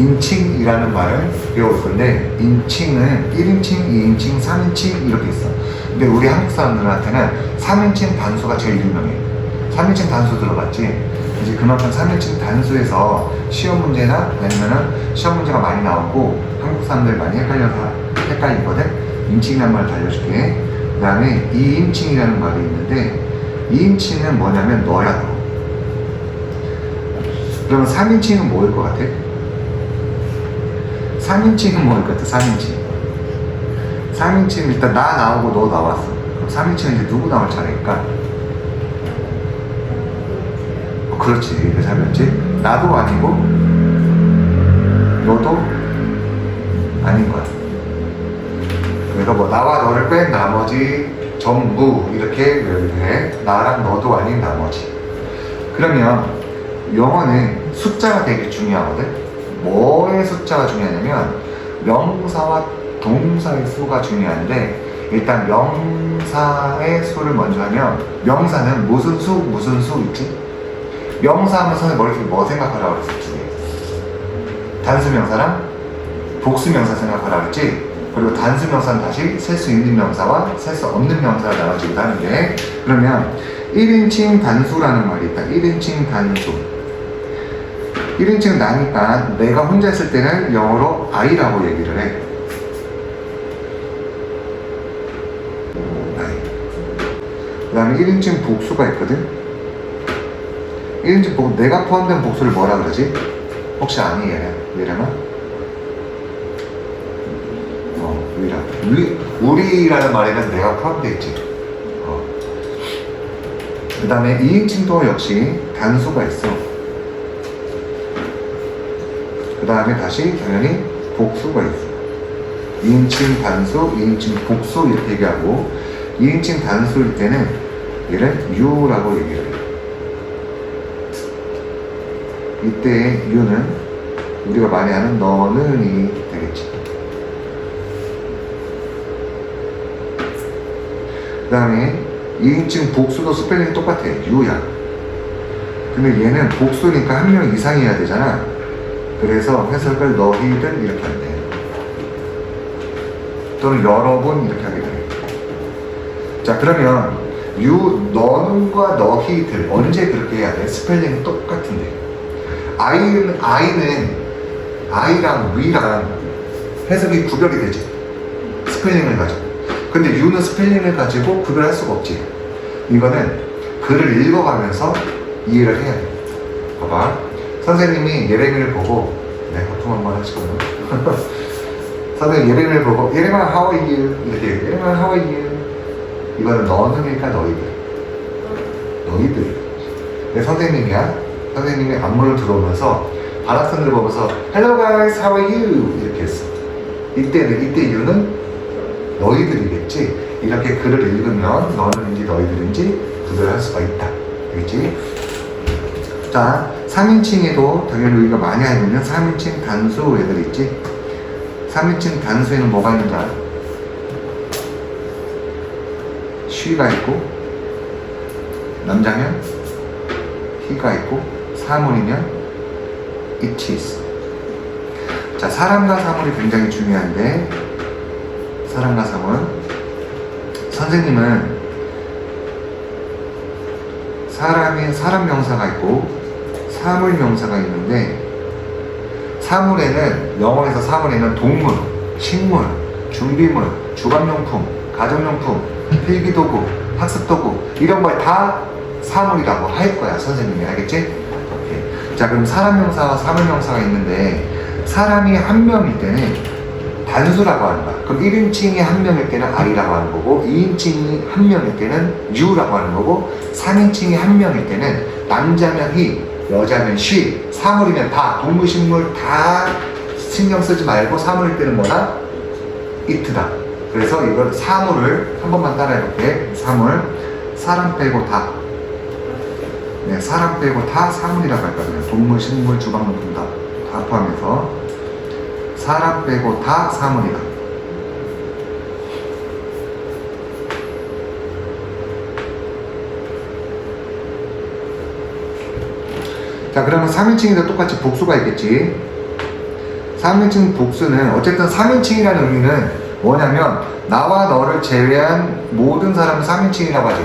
인칭이라는 말을 배울 건데 인칭은 1인칭, 2인칭, 3인칭 이렇게 있어. 근데 우리 한국 사람들한테는 3인칭 단수가 제일 유명해. 3인칭 단수 들어봤지? 이제 그만큼 3인칭 단수에서 시험 문제나 아니면은 시험 문제가 많이 나오고 한국 사람들 많이 헷갈려서 헷갈리거든? 인칭이라는 말을 알려줄게. 그 다음에 2인칭이라는 말이 있는데 2인칭은 뭐냐면 너야 너. 그러면 3인칭은 뭐일 것 같아? 3인칭은 뭐일 것 같아? 3인칭. 3인칭은 일단 나 나오고 너 나왔어. 그럼 3인칭은 이제 누구 나올 차례일까? 어, 그렇지. 잘 배웠지? 나도 아니고, 너도 아닌 거야. 그래서 뭐 나와 너를 뺀 나머지 전부 이렇게 해. 나랑 너도 아닌 나머지. 그러면 영어는 숫자가 되게 중요하거든. 뭐의 숫자가 중요하냐면 명사와 동사의 수가 중요한데 일단 명사의 수를 먼저 하면 명사는 무슨 수 무슨 수 있지? 명사 하면 선생님 머릿속에 뭐 생각하라고 그랬어 두 개. 단수 명사랑 복수 명사 생각하라고 했지? 그리고 단수 명사는 다시 셀 수 있는 명사와 셀 수 없는 명사가 나눠지기도 하는데 그러면 1인칭 단수라는 말이 있다. 1인칭 단수. 1인칭은 나니까 내가 혼자 있을 때는 영어로 I라고 얘기를 해. 그 다음에 1인칭 복수가 있거든. 1인칭 복, 내가 포함된 복수를 뭐라 그러지? 혹시 아니 얘야? 얘라나? 어, 우리라. 우리, 우리라는 말에는 내가 포함되어 있지. 어. 그 다음에 2인칭도 역시 단수가 있어. 그 다음에 다시 당연히 복수가 있어. 2인칭 단수, 2인칭 복수 이렇게 얘기하고 2인칭 단수일 때는 얘를 you라고 얘기를 해. 이때의 you는 우리가 많이 하는 너는이 되겠지. 그 다음에 2인칭 복수도 스펠링이 똑같아. you야. 근데 얘는 복수니까 한 명 이상이어야 되잖아. 그래서 해석을 너희들 이렇게 하면 돼. 또는 여러분 이렇게 하게 돼. 자 그러면 유 너는과 너희들 언제 그렇게 해야 돼? 스펠링 똑같은데. 아이는 아이는 아이랑 위랑 해석이 구별이 되지. 스펠링을 가지고. 근데 유는 스펠링을 가지고 구별할 수가 없지. 이거는 글을 읽어가면서 이해를 해야 돼. 봐봐. 선생님이 예레미를 보고 네, 거품 한번 하시거든요. 선생님 예레미를 보고 예레마 how are you? 이렇게 예레마 how are you? 이거는 너는일까 너희들? 너희들. 내 선생님이야. 선생님이 안무를 들어오면서 바라선을 보면서 Hello guys, how are you? 이렇게 했어. 이때는 이때 유는 너희들이겠지. 이렇게 글을 읽으면 너는인지 너희들인지 구별할 수가 있다. 되겠지? 자, 3인칭에도 당연히 우리가 많이 알고 있는 3인칭 단수 애들 있지? 3인칭 단수에는 뭐가 있는지 알아? she가 있고, 남자면 he가 있고, 사물이면 it 있어. 자, 사람과 사물이 굉장히 중요한데, 사람과 사물. 선생님은 사람이 사람 명사가 있고 사물 명사가 있는데 사물에는 영어에서 사물에는 동물, 식물, 준비물, 주방용품, 가정용품, 필기도구, 학습도구 이런 걸 다 사물이라고 할 거야 선생님이 알겠지? 오케이. 자 그럼 사람 명사와 사물 명사가 있는데 사람이 한 명일 때는 단수라고 거야. 그럼 1인칭이 한 명일 때는 I라고 하는 거고, 2인칭이 한 명일 때는 U라고 하는 거고, 3인칭이 한 명일 때는 남자면 he, 여자면 she, 사물이면 다, 동물, 식물 다 신경 쓰지 말고 사물일 때는 뭐다? it다. 그래서 이걸 사물을 한 번만 따라해볼게. 사물, 사람 빼고 다. 네, 사람 빼고 다 사물이라고 할거든요. 동물, 식물, 주방용품 다, 다 포함해서. 사람 빼고 다 사물이다. 자, 그러면 3인칭에도 똑같이 복수가 있겠지. 3인칭 복수는 어쨌든 3인칭이라는 의미는 뭐냐면 나와 너를 제외한 모든 사람을 3인칭이라고 하지.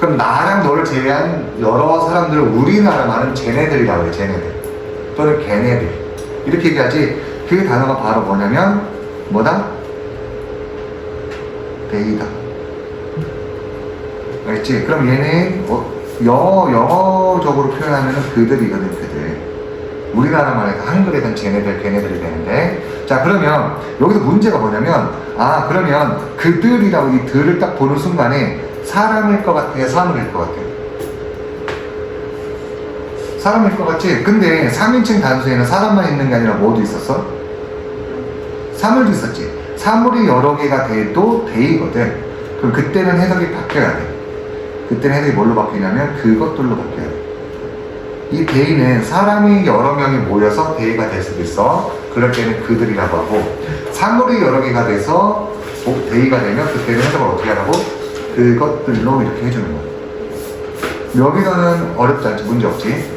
그럼 나랑 너를 제외한 여러 사람들을 우리나라 말은 쟤네들이라고 해, 쟤네들. 또는 걔네들. 이렇게 얘기하지. 그 단어가 바로 뭐냐면 뭐다? 데이다. 알지? 그럼 얘는 어, 영어, 영어적으로 표현하면 그들이거든, 그들. 우리나라 말에서 한글에선 쟤네들, 걔네들이 되는데. 자, 그러면 여기서 문제가 뭐냐면, 아, 그러면 그들이라고 이 들을 딱 보는 순간에 사람일 것 같아요, 사물일 것 같아요? 사람일 것 같지? 근데 3인칭 단수에는 사람만 있는 게 아니라 뭐도 있었어? 사물도 있었지. 사물이 여러 개가 돼도 데이거든. 그럼 그때는 해석이 바뀌어야 돼. 그때는 해석이 뭘로 바뀌냐면 그것들로 바뀌어야 돼. 이 데이는 사람이 여러 명이 모여서 데이가 될 수도 있어. 그럴 때는 그들이라고 하고 사물이 여러 개가 돼서 뭐 데이가 되면 그때는 해석을 어떻게 하라고? 그것들로 이렇게 해주는 거야. 여기서는 어렵지 않지 문제 없지